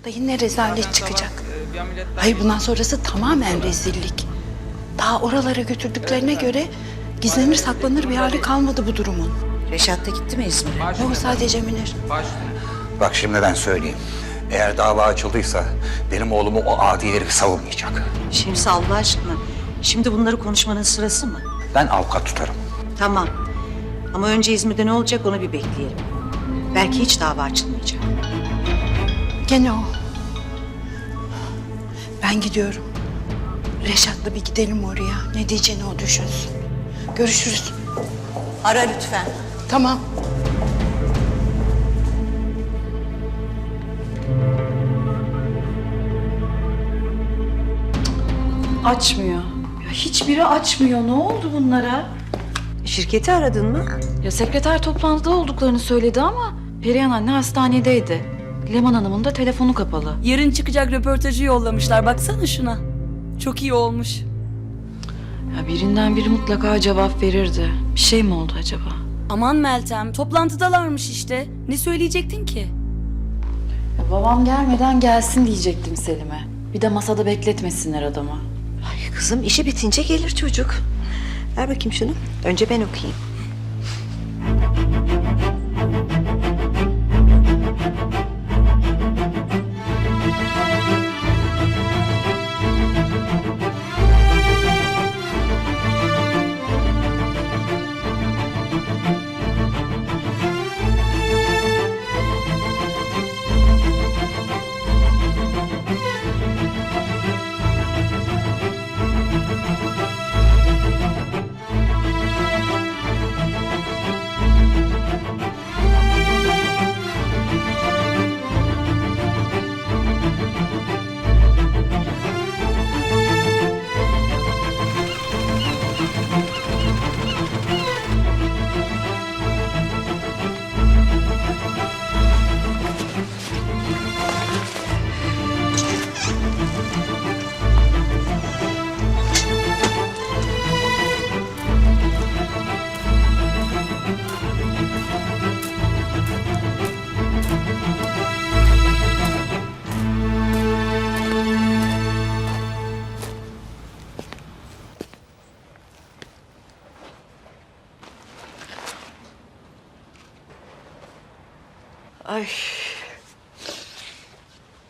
Burada yine rezalet çıkacak. Hayır bundan sonrası tamamen rezillik. Daha oralara götürdüklerine göre gizlenir saklanır bir hali kalmadı bu durumun. Reşat da gitti mi İzmir'e? Yok sadece Münir. Bak şimdiden söyleyeyim. Eğer dava açıldıysa benim oğlumu o adi herif savunmayacak. Şems Allah aşkına. Şimdi bunları konuşmanın sırası mı? Ben avukat tutarım. Tamam. Ama önce İzmir'de ne olacak onu bir bekleyelim. Belki hiç dava açılmayacak. Gene o. Ben gidiyorum. Reşat'la bir gidelim oraya. Ne diyeceğini o düşünsün. Görüşürüz. Ara lütfen. Tamam. Açmıyor. Ya hiçbiri açmıyor. Ne oldu bunlara? Şirketi aradın mı? Ya sekreter toplantıda olduklarını söyledi ama Perihan anne hastanedeydi. Leman Hanım'ın da telefonu kapalı. Yarın çıkacak röportajı yollamışlar. Baksana şuna. Çok iyi olmuş. Ya birinden biri mutlaka cevap verirdi. Bir şey mi oldu acaba? Aman Meltem, toplantıdalarmış işte. Ne söyleyecektin ki? Ya babam gelmeden gelsin diyecektim Selim'e. Bir de masada bekletmesinler adamı. Ay kızım işi bitince gelir çocuk. Ver bakayım şunu. Önce ben okuyayım.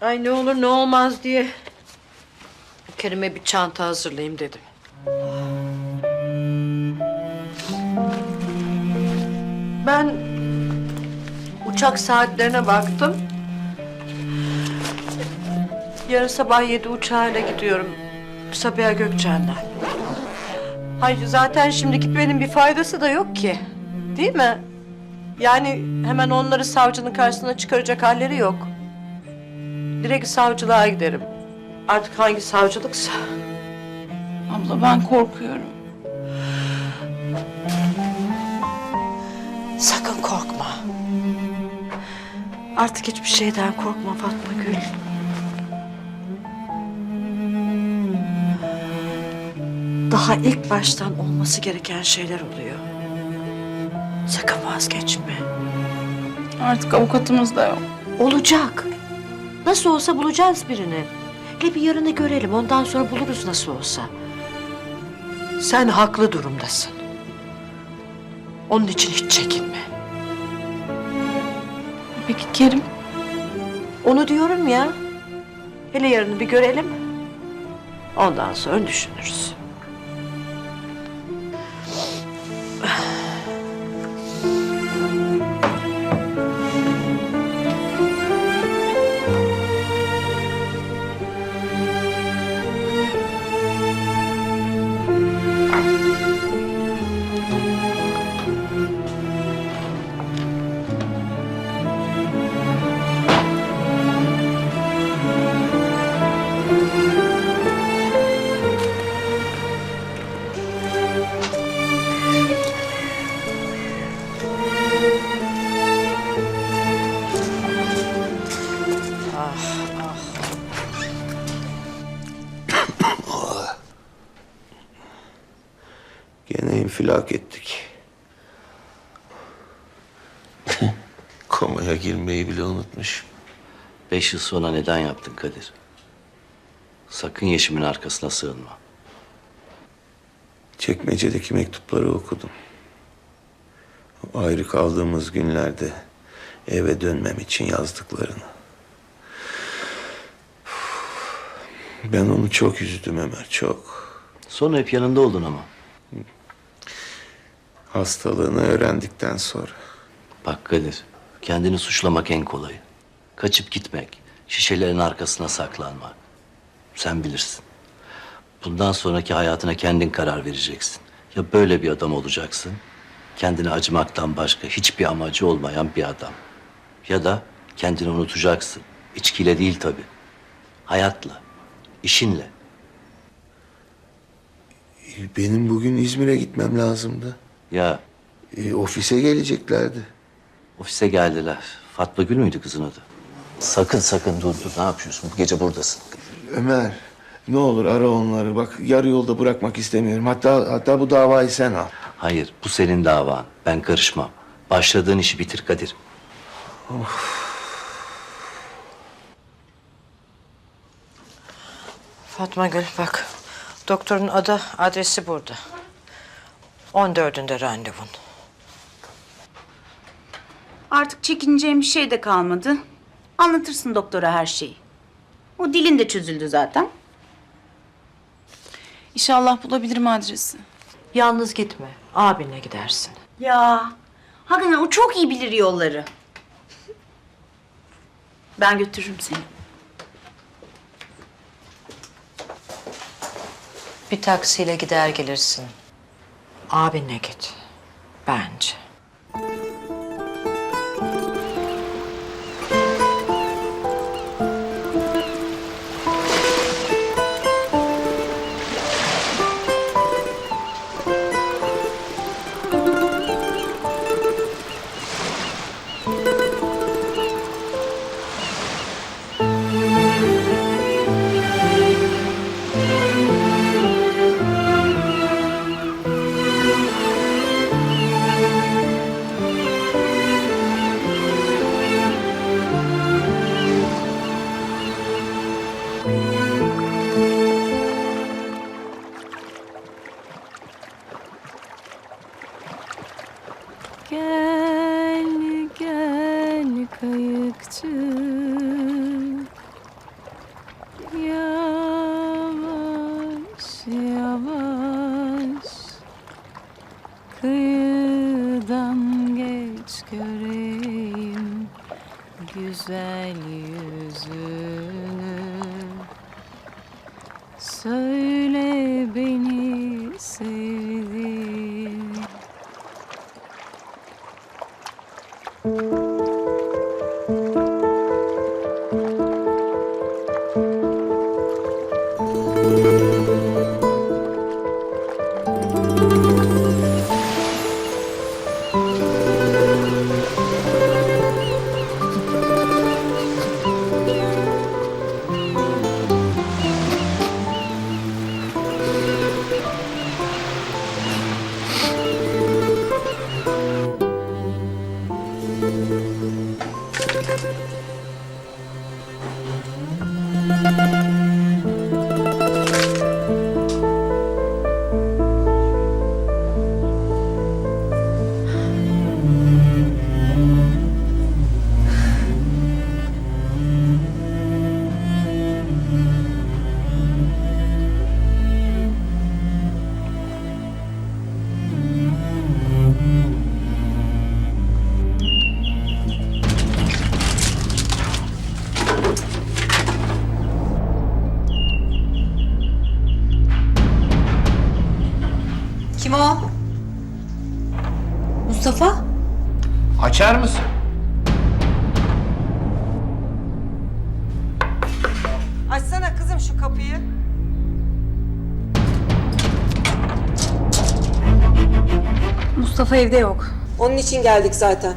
Ay ne olur ne olmaz diye Kerim'e bir çanta hazırlayayım dedim. Ben uçak saatlerine baktım. Yarın sabah yedi uçağıyla gidiyorum. Sabiha Gökçen'den. Hayır zaten şimdi gitmenin bir faydası da yok ki. Değil mi? Yani hemen onları savcının karşısına çıkaracak halleri yok. Direkt savcılığa giderim. Artık hangi savcılıksa. Abla ben korkuyorum. Sakın korkma. Artık hiçbir şeyden korkma Fatma Gül. Daha ilk baştan olması gereken şeyler oluyor. Sakın vazgeçme. Artık avukatımız da yok. Olacak. Nasıl olsa bulacağız birini. Hele bir yarını görelim. Ondan sonra buluruz nasıl olsa. Sen haklı durumdasın. Onun için hiç çekinme. Peki Kerim? Onu diyorum ya. Hele yarını bir görelim. Ondan sonra düşünürüz. İnfilak ettik. Komaya girmeyi bile unutmuş. Beş yıl sonra neden yaptın Kadir? Sakın Yeşim'in arkasına sığınma. Çekmecedeki mektupları okudum. Ayrı kaldığımız günlerde eve dönmem için yazdıklarını. Ben onu çok üzdüm Ömer, çok. Sonra hep yanında oldun ama. Hastalığını öğrendikten sonra. Bak Kadir, kendini suçlamak en kolayı. Kaçıp gitmek, şişelerin arkasına saklanmak. Sen bilirsin. Bundan sonraki hayatına kendin karar vereceksin. Ya böyle bir adam olacaksın, kendine acımaktan başka hiçbir amacı olmayan bir adam. Ya da kendini unutacaksın. İçkiyle değil tabii. Hayatla, işinle. Benim bugün İzmir'e gitmem lazımdı. Ya E, ofise geleceklerdi. ofise geldiler. Fatma Gül müydü kızın adı? Sakın sakın dur dur. Ne yapıyorsun? Bu gece buradasın. Ömer, ne olur ara onları. Bak yarı yolda bırakmak istemiyorum. Hatta hatta bu davayı sen al. Hayır, bu senin davan. Ben karışmam. Başladığın işi bitir Kadir. Fatma Gül bak. Doktorun adı, adresi burada. 14'ünde randevun. Artık çekineceğim bir şey de kalmadı. Anlatırsın doktora her şeyi. O dilin de çözüldü zaten. İnşallah bulabilirim adresi. Yalnız gitme. Abinle gidersin. Ya hakikaten o çok iyi bilir yolları. Ben götürürüm seni. Bir taksiyle gider gelirsin. Abinle git. Bence. Yavaş. Kıyıdan geç göreyim Güzel yüzünü. Söyle beni sevdiğin Kim Açar mısın? Açsana kızım şu kapıyı. Mustafa evde yok. Onun için geldik zaten.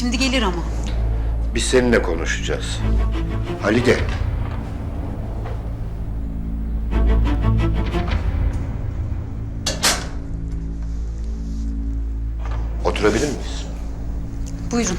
Şimdi gelir ama. Biz seninle konuşacağız. Halide. Oturabilir miyiz? Buyurun.